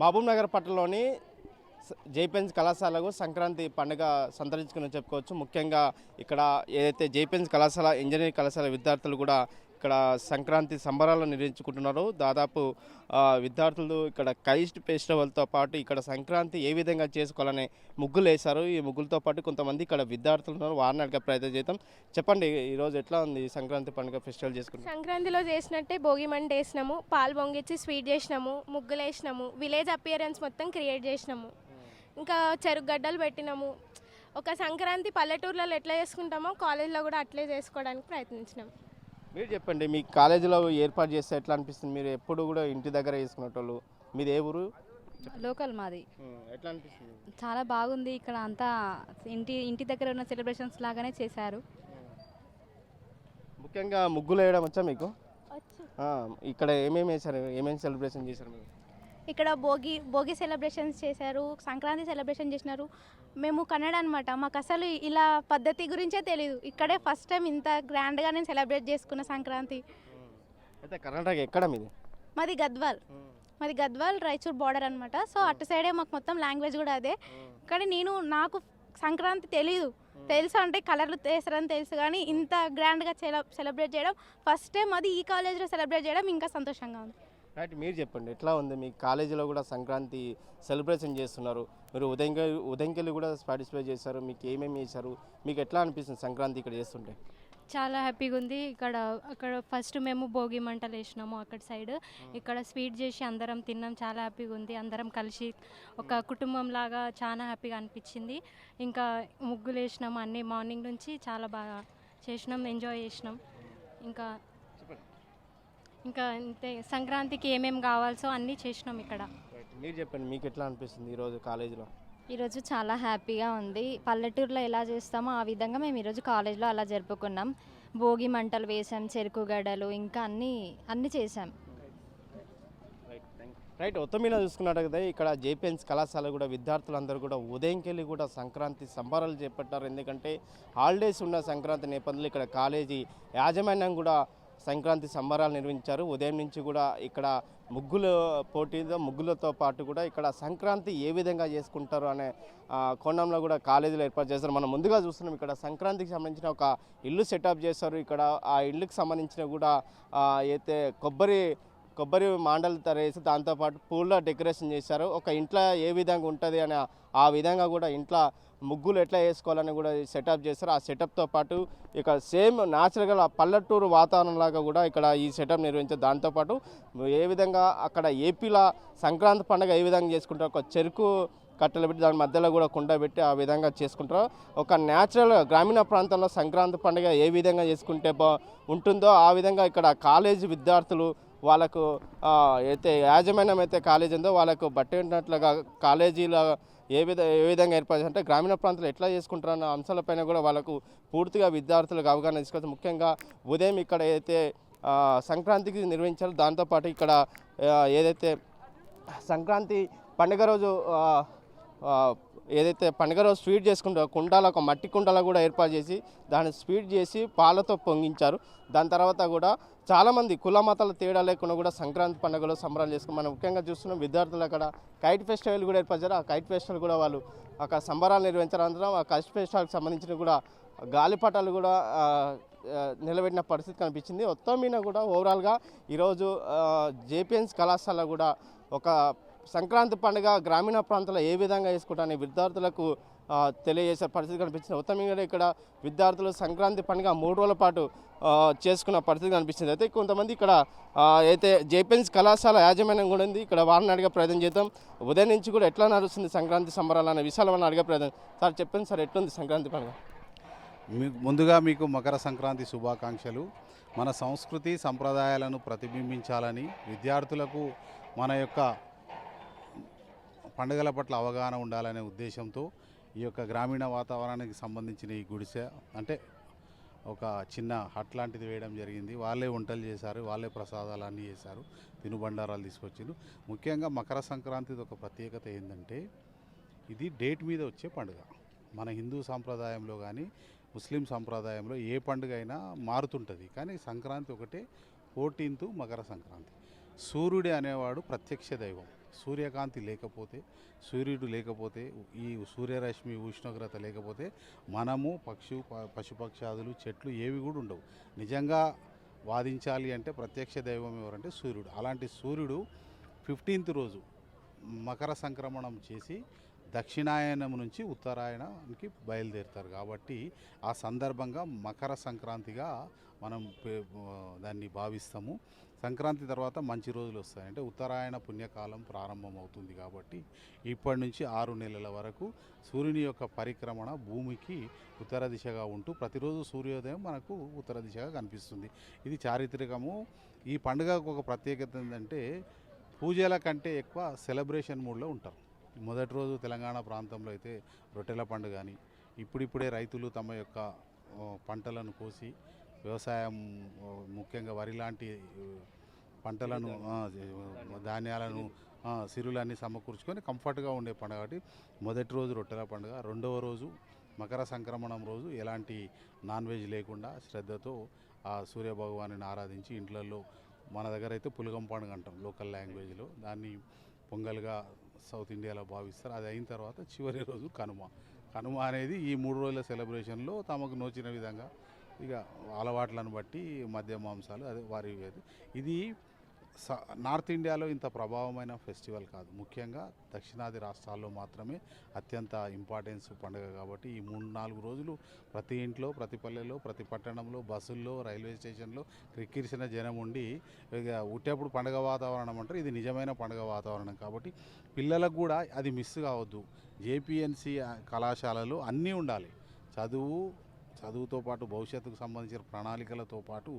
మహబూబ్ నగర్ పట్టణంలోని జైపెన్స్ కళాశాలకు సంక్రాంతి పండుగ సంతరించుకుని చెప్పుకోవచ్చు. ముఖ్యంగా ఇక్కడ ఏదైతే జైపెన్స్ కళాశాల ఇంజనీరింగ్ కళాశాల విద్యార్థులు కూడా ఇక్కడ సంక్రాంతి సంబరాలు నిర్వహించుకుంటున్నారు. దాదాపు విద్యార్థులు ఇక్కడ కైస్ట్ ఫెస్టివల్తో పాటు ఇక్కడ సంక్రాంతి ఏ విధంగా చేసుకోవాలని ముగ్గులు వేశారు ఈ ముగ్గులతో పాటు కొంతమంది ఇక్కడ విద్యార్థులు ఉన్నారు. వారిని అడిగే ప్రయత్నం చేద్దాం. చెప్పండి ఈరోజు ఎట్లా ఉంది సంక్రాంతి పండుగ ఫెస్టివల్ చేసుకుంటాం సంక్రాంతిలో చేసినట్టే భోగి మంట వేసినాము పాలు పొంగిచ్చి స్వీట్ చేసినాము ముగ్గులు వేసినాము విలేజ్ అపియరెన్స్ మొత్తం క్రియేట్ చేసినాము. ఇంకా చెరుకు గడ్డలు పెట్టినాము. ఒక సంక్రాంతి పల్లెటూర్లలో ఎట్లా చేసుకుంటామో కాలేజ్లో కూడా అట్లే చేసుకోవడానికి ప్రయత్నించినాం. మీరు చెప్పండి మీ కాలేజీలో ఏర్పాటు చేస్తే ఎట్లా అనిపిస్తుంది? మీరు ఎప్పుడు కూడా ఇంటి దగ్గర చేసుకునేటోళ్ళు మీది ఏ ఊరు? లోకల్ మాది. ఎట్లా అనిపిస్తుంది? చాలా బాగుంది ఇక్కడ అంతా ఇంటి ఇంటి దగ్గర ఉన్న సెలబ్రేషన్స్ లాగానే చేశారు. ముఖ్యంగా ముగ్గులు వేయడం వచ్చా మీకు? ఆ, ఇక్కడ ఏమేమి వేశారు? ఏమేమి సెలబ్రేషన్ చేశారు మీరు? ఇక్కడ భోగి భోగి సెలబ్రేషన్స్ చేశారు సంక్రాంతి సెలబ్రేషన్ చేసినారు. మేము కన్నడ అనమాట మాకు అసలు ఇలా పద్ధతి గురించే తెలియదు ఇక్కడే ఫస్ట్ టైం ఇంత గ్రాండ్గా నేను సెలబ్రేట్ చేసుకున్న సంక్రాంతి. అయితే కర్ణాటక ఎక్కడ మీది? మాది గద్వాల్. మాది గద్వాల్ రాయచూర్ బార్డర్ అనమాట సో అటు సైడే మాకు మొత్తం లాంగ్వేజ్ కూడా అదే. కానీ నేను నాకు సంక్రాంతి తెలీదు. తెలుసు అంటే కలర్లు వేస్తారని తెలుసు కానీ ఇంత గ్రాండ్గా సెలబ్రేట్ చేయడం ఫస్ట్ టైం అది ఈ కాలేజ్లో సెలబ్రేట్ చేయడం ఇంకా సంతోషంగా ఉంది. రైట్ మీరు చెప్పండి ఎట్లా ఉంది? మీ కాలేజీలో కూడా సంక్రాంతి సెలబ్రేషన్ చేస్తున్నారు. మీరు ఉదయం ఉదయంకెళ్ళి కూడా పార్టిసిపేట్ చేశారు. మీకు ఏమేమి చేశారు? మీకు ఎట్లా అనిపిస్తుంది సంక్రాంతి ఇక్కడ చేస్తుంటే? చాలా హ్యాపీగా ఉంది. ఇక్కడ అక్కడ ఫస్ట్ మేము భోగి మంటలు వేసినాము అక్కడ సైడ్. ఇక్కడ స్వీట్ చేసి అందరం తిన్నాం. చాలా హ్యాపీగా ఉంది. అందరం కలిసి ఒక కుటుంబం లాగా చాలా హ్యాపీగా అనిపించింది. ఇంకా ముగ్గులు వేసినాము అన్ని మార్నింగ్ నుంచి చాలా బాగా చేసినాం. ఎంజాయ్ చేసినాం. ఇంకా ఇంకా అంతే సంక్రాంతికి ఏమేమి కావాల్సో అన్నీ చేసినాం ఇక్కడ. రైట్ మీరు చెప్పండి మీకు ఎట్లా అనిపిస్తుంది ఈరోజు కాలేజీలో? ఈరోజు చాలా హ్యాపీగా ఉంది. పల్లెటూరులో ఎలా చేస్తామో ఆ విధంగా మేము ఈరోజు కాలేజ్లో అలా జరుపుకున్నాం. భోగి మంటలు వేసాం చెరుకు గడలు ఇంకా అన్నీ అన్నీ చేసాం. రైట్ మొత్తం మీద చూసుకున్నట్టయితే ఇక్కడ జేపీఎన్స్ కళాశాల కూడా విద్యార్థులందరూ కూడా ఉదయంకెళ్ళి కూడా సంక్రాంతి సంబరాలు చేపట్టారు. ఎందుకంటే హాలిడేస్ ఉన్న సంక్రాంతి నేపథ్యంలో ఇక్కడ కాలేజీ యాజమాన్యం కూడా సంక్రాంతి సంబరాలు నిర్వహించారు. ఉదయం నుంచి కూడా ఇక్కడ ముగ్గుల పోటీలో ముగ్గులతో పాటు కూడా ఇక్కడ సంక్రాంతి ఏ విధంగా చేసుకుంటారు అనే కోణంలో కూడా కాలేజీలో ఏర్పాటు చేస్తారు మనం ముందుగా చూస్తున్నాం ఇక్కడ సంక్రాంతికి సంబంధించిన ఒక ఇల్లు సెటప్ చేస్తారు ఇక్కడ ఆ ఇల్లుకి సంబంధించిన కూడా అయితే కొబ్బరి కొబ్బరి మాండలు తరేసి దాంతోపాటు పూల డెకరేషన్ చేశారు. ఒక ఇంట్లో ఏ విధంగా ఉంటుంది అని ఆ విధంగా కూడా ఇంట్లో ముగ్గులు ఎట్లా వేసుకోవాలని కూడా సెటప్ చేస్తారు ఆ సెటప్తో పాటు ఇక సేమ్ న్యాచురల్గా పల్లెటూరు వాతావరణం లాగా కూడా ఇక్కడ ఈ సెటప్ నిర్వహించారు. దాంతోపాటు ఏ విధంగా అక్కడ ఏపీలో సంక్రాంతి పండుగ ఏ విధంగా చేసుకుంటారు ఒక చెరుకు కట్టెలు పెట్టి దాని మధ్యలో కూడా కుండ పెట్టి ఆ విధంగా చేసుకుంటారు. ఒక న్యాచురల్ గ్రామీణ ప్రాంతంలో సంక్రాంతి పండుగ ఏ విధంగా చేసుకుంటే ఉంటుందో ఆ విధంగా ఇక్కడ కాలేజీ విద్యార్థులు వాళ్ళకు అయితే యాజమాన్యం అయితే కాలేజీ ఉందో వాళ్ళకు బట్టినట్లుగా కాలేజీలో ఏ విధ ఏ విధంగా ఏర్పాటు అంటే గ్రామీణ ప్రాంతాలు ఎట్లా చేసుకుంటారన్న అంశాలపైన కూడా వాళ్ళకు పూర్తిగా విద్యార్థులకు అవగాహన తీసుకొచ్చి ముఖ్యంగా ఉదయం ఇక్కడ అయితే సంక్రాంతికి నిర్వహించారు దాంతోపాటు ఇక్కడ ఏదైతే సంక్రాంతి పండుగ రోజు ఏదైతే పండుగ రోజు స్వీట్ చేసుకుంటే కుండాల ఒక మట్టి కుండలా కూడా ఏర్పాటు చేసి దాన్ని స్వీట్ చేసి పాలతో పొంగించారు. దాని తర్వాత కూడా చాలామంది కుల మతాల తేడా లేకుండా కూడా సంక్రాంతి పండుగలో సంబరాలు చేసుకుని మనం ముఖ్యంగా చూస్తున్నాం విద్యార్థులు అక్కడ కైట్ ఫెస్టివల్ కూడా ఏర్పరిచారు ఆ కైట్ ఫెస్టివల్ కూడా వాళ్ళు అక్కడ సంబరాలు నిర్వహించారు. ఆ కైట్ ఫెస్టివల్కి సంబంధించిన కూడా గాలిపటాలు కూడా నిలబెట్టిన పరిస్థితి కనిపించింది. మొత్తం మీద కూడా ఓవరాల్గా ఈరోజు జేపీఎన్స్ కళాశాల కూడా ఒక సంక్రాంతి పండుగ గ్రామీణ ప్రాంతాల్లో ఏ విధంగా చేసుకుంటారని విద్యార్థులకు తెలియజేసే పరిస్థితి కనిపించింది. ఉత్తమంగా మీద ఇక్కడ విద్యార్థులు సంక్రాంతి పండుగ మూడు రోజుల పాటు చేసుకున్న పరిస్థితి కనిపించింది అయితే కొంతమంది ఇక్కడ అయితే జేపీఎన్స్ కళాశాల యాజమాన్యం కూడా ఉంది. ఇక్కడ వారిని అడిగే ప్రయత్నం చేద్దాం. ఉదయం నుంచి కూడా ఎట్లా నడుస్తుంది సంక్రాంతి సంబరాలు అనే విషయాలు మనం అడిగే ప్రయత్నం. సార్ చెప్పండి సార్ ఎట్లుంది సంక్రాంతి పండుగ? మీకు ముందుగా మీకు మకర సంక్రాంతి శుభాకాంక్షలు. మన సంస్కృతి సంప్రదాయాలను ప్రతిబింబించాలని విద్యార్థులకు మన యొక్క పండుగల పట్ల అవగాహన ఉండాలనే ఉద్దేశంతో ఈ యొక్క గ్రామీణ వాతావరణానికి సంబంధించిన ఈ గుడిసె అంటే ఒక చిన్న హట్ లాంటిది వేయడం జరిగింది. వాళ్ళే వంటలు చేశారు వాళ్ళే ప్రసాదాలు అన్నీ చేశారు తినుబండారాలు తీసుకొచ్చిండ్రు. ముఖ్యంగా మకర సంక్రాంతిది ఒక ప్రత్యేకత ఏంటంటే ఇది డేట్ మీద వచ్చే పండుగ. మన హిందూ సాంప్రదాయంలో కానీ ముస్లిం సాంప్రదాయంలో ఏ పండుగ అయినా మారుతుంటుంది. కానీ సంక్రాంతి ఒకటే ఫోర్టీన్త్ మకర సంక్రాంతి. సూర్యుడే అనేవాడు ప్రత్యక్ష దైవం. సూర్యకాంతి లేకపోతే సూర్యుడు లేకపోతే ఈ సూర్యరశ్మి ఉష్ణోగ్రత లేకపోతే మనము పక్షు ప- పశుపక్షాదులు చెట్లు ఏవి కూడా ఉండవు. నిజంగా వాదించాలి అంటే ప్రత్యక్ష దైవం ఎవరంటే సూర్యుడు. అలాంటి సూర్యుడు ఫిఫ్టీన్త్ రోజు మకర సంక్రమణం చేసి దక్షిణాయనం నుంచి ఉత్తరాయణానికి బయలుదేరుతారు. కాబట్టి ఆ సందర్భంగా మకర సంక్రాంతిగా మనం దాన్ని భావిస్తాము. సంక్రాంతి తర్వాత మంచి రోజులు వస్తాయి. అంటే ఉత్తరాయణ పుణ్యకాలం ప్రారంభం అవుతుంది కాబట్టి ఇప్పటి నుంచి ఆరు నెలల వరకు సూర్యుని యొక్క పరిక్రమణ భూమికి ఉత్తర దిశగా ఉంటూ ప్రతిరోజు సూర్యోదయం మనకు ఉత్తర దిశగా కనిపిస్తుంది. ఇది చారిత్రకము. ఈ పండుగకు ఒక ప్రత్యేకత ఏంటంటే పూజల కంటే ఎక్కువ సెలబ్రేషన్ మూడ్లో ఉంటారు. మొదటి రోజు తెలంగాణ ప్రాంతంలో అయితే రొట్టెల పండుగ అని ఇప్పుడిప్పుడే రైతులు తమ యొక్క పంటలను కోసి వ్యవసాయం ముఖ్యంగా వరి లాంటి పంటలను ధాన్యాలను సిరులన్నీ సమకూర్చుకొని కంఫర్ట్గా ఉండే పండుగ కాబట్టి మొదటి రోజు రొట్టెల పండుగ. రెండవ రోజు మకర సంక్రమణం రోజు ఎలాంటి నాన్ వెజ్ లేకుండా శ్రద్ధతో ఆ సూర్యభగవాన్ని ఆరాధించి ఇంట్లలో మన దగ్గర అయితే పులగం పండుగ అంటాం లోకల్ లాంగ్వేజ్లో. దాన్ని పొంగల్గా సౌత్ ఇండియాలో భావిస్తారు. అది అయిన తర్వాత చివరి రోజు కనుమ. కనుమ అనేది ఈ మూడు రోజుల సెలబ్రేషన్లో తమకు నోచిన విధంగా ఇక అలవాట్లను బట్టి మద్య మాంసాలు అదే వారి ఇది నార్త్ ఇండియాలో ఇంత ప్రభావమైన ఫెస్టివల్ కాదు. ముఖ్యంగా దక్షిణాది రాష్ట్రాల్లో మాత్రమే అత్యంత ఇంపార్టెన్స్ పండుగ కాబట్టి ఈ మూడు నాలుగు రోజులు ప్రతి ఇంట్లో ప్రతి పల్లెలో ప్రతి పట్టణంలో బస్సుల్లో రైల్వే స్టేషన్లో క్రిక్కిరిసిన జనం ఉండి ఇక ఉట్టేప్పుడు పండుగ వాతావరణం అంటారు. ఇది నిజమైన పండుగ వాతావరణం కాబట్టి పిల్లలకు కూడా అది మిస్ కావద్దు. జేపీఎన్సీ కళాశాలలు అన్నీ ఉండాలి. చదువు చదువుతో పాటు భవిష్యత్తుకు సంబంధించిన ప్రణాళికలతో పాటు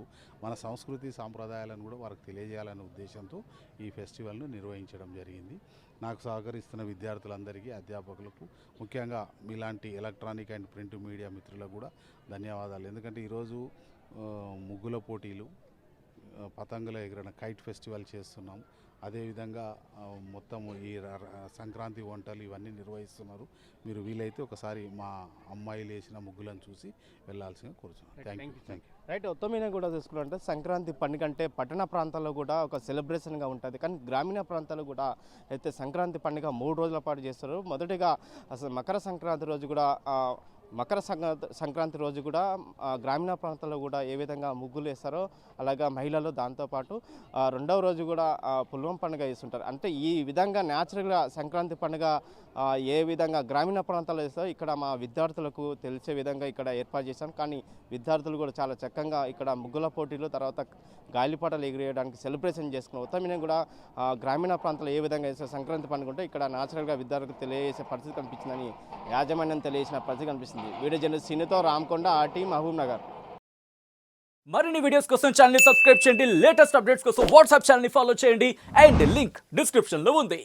మన సంస్కృతి సాంప్రదాయాలను కూడా వారికి తెలియజేయాలనే ఉద్దేశంతో ఈ ఫెస్టివల్ను నిర్వహించడం జరిగింది. నాకు సహకరిస్తున్న విద్యార్థులందరికీ అధ్యాపకులకు ముఖ్యంగా ఇలాంటి ఎలక్ట్రానిక్ అండ్ ప్రింట్ మీడియా మిత్రులకు కూడా ధన్యవాదాలు. ఎందుకంటే ఈరోజు ముగ్గుల పోటీలు పతంగుల ఎగిరిన కైట్ ఫెస్టివల్ చేస్తున్నాం. అదేవిధంగా మొత్తం ఈ సంక్రాంతి వంటలు ఇవన్నీ నిర్వహిస్తున్నారు. మీరు వీలైతే ఒకసారి మా అమ్మాయిలు వేసిన ముగ్గులను చూసి వెళ్ళాల్సిందిగా కోరుతున్నాను thank you thank you right మొత్తం మీద కూడా చూసుకుంటే సంక్రాంతి పండుగ అంటే పట్టణ ప్రాంతాల్లో కూడా ఒక సెలబ్రేషన్గా ఉంటుంది. కానీ గ్రామీణ ప్రాంతాల్లో కూడా అయితే సంక్రాంతి పండుగ మూడు రోజుల పాటు చేస్తారు. మొదటిగా అసలు మకర సంక్రాంతి రోజు కూడా మకర సంక్రాంతి సంక్రాంతి రోజు కూడా గ్రామీణ ప్రాంతాల్లో కూడా ఏ విధంగా ముగ్గులు వేస్తారో అలాగా మహిళలు దాంతోపాటు రెండవ రోజు కూడా పుల్వం పండుగ వేస్తుంటారు. అంటే ఈ విధంగా న్యాచురల్గా సంక్రాంతి పండుగ ఏ విధంగా గ్రామీణ ప్రాంతాల్లో వేస్తారో ఇక్కడ మా విద్యార్థులకు తెలిసే విధంగా ఇక్కడ ఏర్పాటు చేశాం కానీ విద్యార్థులు కూడా చాలా చక్కగా ఇక్కడ ముగ్గుల పోటీలు తర్వాత గాలిపాటలు ఎగిరేయడానికి సెలబ్రేషన్ చేసుకున్న ఉత్తమైన కూడా గ్రామీణ ప్రాంతాల్లో ఏ విధంగా వేసే సంక్రాంతి పండుగ ఉంటే ఇక్కడ న్యాచురల్గా విద్యార్థులకు తెలియజేసే పరిస్థితి కనిపించిందని యాజమాన్యం తెలియజేసిన పరిస్థితి కనిపిస్తుంది. వీడియో జర్నలిస్ట్ సినితో రామకొండ ఆర్టీ మహబూబ్ నగర్. మరిన్ని వీడియోస్ కోసం ఛానల్ సబ్స్క్రైబ్ చేయండి. లేటెస్ట్ అప్డేట్స్ కోసం వాట్సాప్ ఛానల్ ఫాలో చేయండి. అండ్ లింక్ డిస్క్రిప్షన్లో ఉంది.